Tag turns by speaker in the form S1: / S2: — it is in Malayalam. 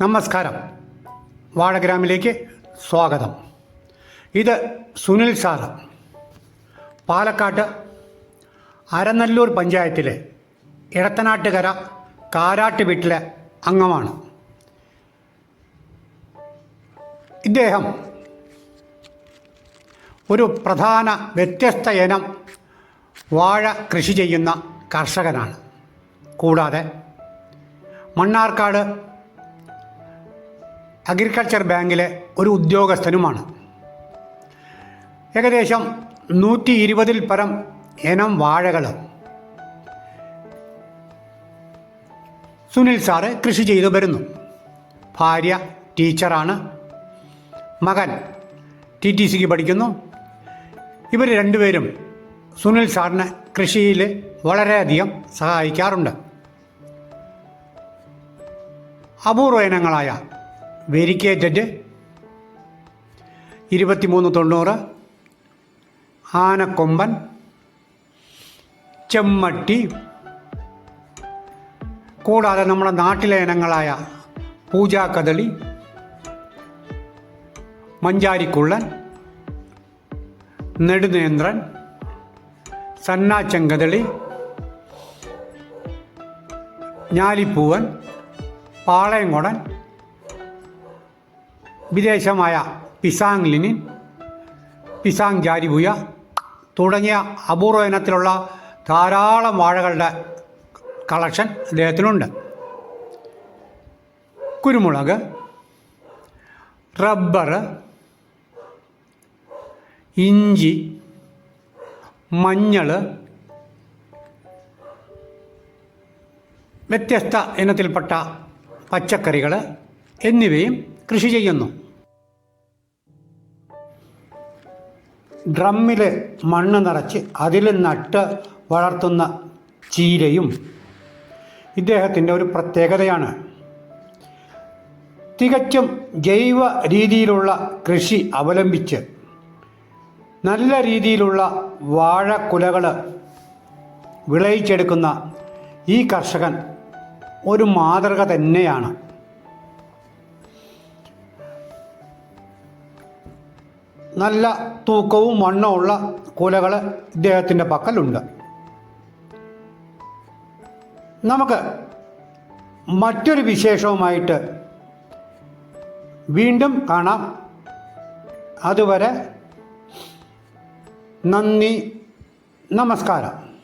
S1: നമസ്കാരം. വാഴഗ്രാമിലേക്ക് സ്വാഗതം. ഇത് സുനിൽ സാറ്. പാലക്കാട്ട് അരനല്ലൂർ പഞ്ചായത്തിലെ ഇടത്തനാട്ടുകര കാരാട്ട് വീട്ടിലെ അംഗമാണ്. ഇദ്ദേഹം ഒരു പ്രധാന വ്യത്യസ്ത ഇനം വാഴ കൃഷി ചെയ്യുന്ന കർഷകനാണ്. കൂടാതെ മണ്ണാർക്കാട് അഗ്രികൾച്ചർ ബാങ്കിലെ ഒരു ഉദ്യോഗസ്ഥനുമാണ്. ഏകദേശം നൂറ്റി ഇരുപതിൽ പരം ഇനം വാഴകൾ സുനിൽ സാറ് കൃഷി ചെയ്തു വരുന്നു. ഭാര്യ ടീച്ചറാണ്. മകൻ ടി ടി സിക്ക് പഠിക്കുന്നു. ഇവർ രണ്ടുപേരും സുനിൽ സാറിന് കൃഷിയിൽ വളരെയധികം സഹായിക്കാറുണ്ട്. അപൂർവ ഇനങ്ങളായ വെരിക്കേറ്റഡ്. ഇരുപത്തിമൂന്ന് തൊണ്ണൂറ്. ആനക്കൊമ്പൻ. ചെമ്മട്ടി. കൂടാതെ നമ്മുടെ നാട്ടിലെ ഇനങ്ങളായ പൂജാക്കദളി മഞ്ചാരിക്കുള്ളൻ നെടുനേന്ദ്രൻ സന്നാച്ചങ്കദളി ഞാലിപ്പൂവൻ പാളയംകുടൻ വിദേശമായ പിസാങ് ലിനിൻ പിസാങ് ജാരിബുയ തുടങ്ങിയ അപൂർവ ഇനത്തിലുള്ള ധാരാളം വാഴകളുടെ കളക്ഷൻ അദ്ദേഹത്തിനുണ്ട്. കുരുമുളക് റബ്ബർ ഇഞ്ചി മഞ്ഞൾ വ്യത്യസ്ത ഇനത്തിൽപ്പെട്ട പച്ചക്കറികൾ എന്നിവയും കൃഷി ചെയ്യുന്നു. ഡ്രമ്മിൽ മണ്ണ് നിറച്ച് അതിൽ നട്ട് വളർത്തുന്ന ചീരയും ഇദ്ദേഹത്തിന്റെ ഒരു പ്രത്യേകതയാണ്. തികച്ചും ജൈവ രീതിയിലുള്ള കൃഷി അവലംബിച്ച് നല്ല രീതിയിലുള്ള വാഴക്കുലകൾ വിളയിച്ചെടുക്കുന്ന ഈ കർഷകൻ ഒരു മാതൃക തന്നെയാണ്. നല്ല തൂക്കവും വണ്ണമുള്ള കുലകൾ ഇദ്ദേഹത്തിന്റെ പക്കലുണ്ട്. നമുക്ക് മറ്റൊരു വിശേഷവുമായിട്ട് വീണ്ടും കാണാം. അതുവരെ നന്ദി നമസ്കാരം.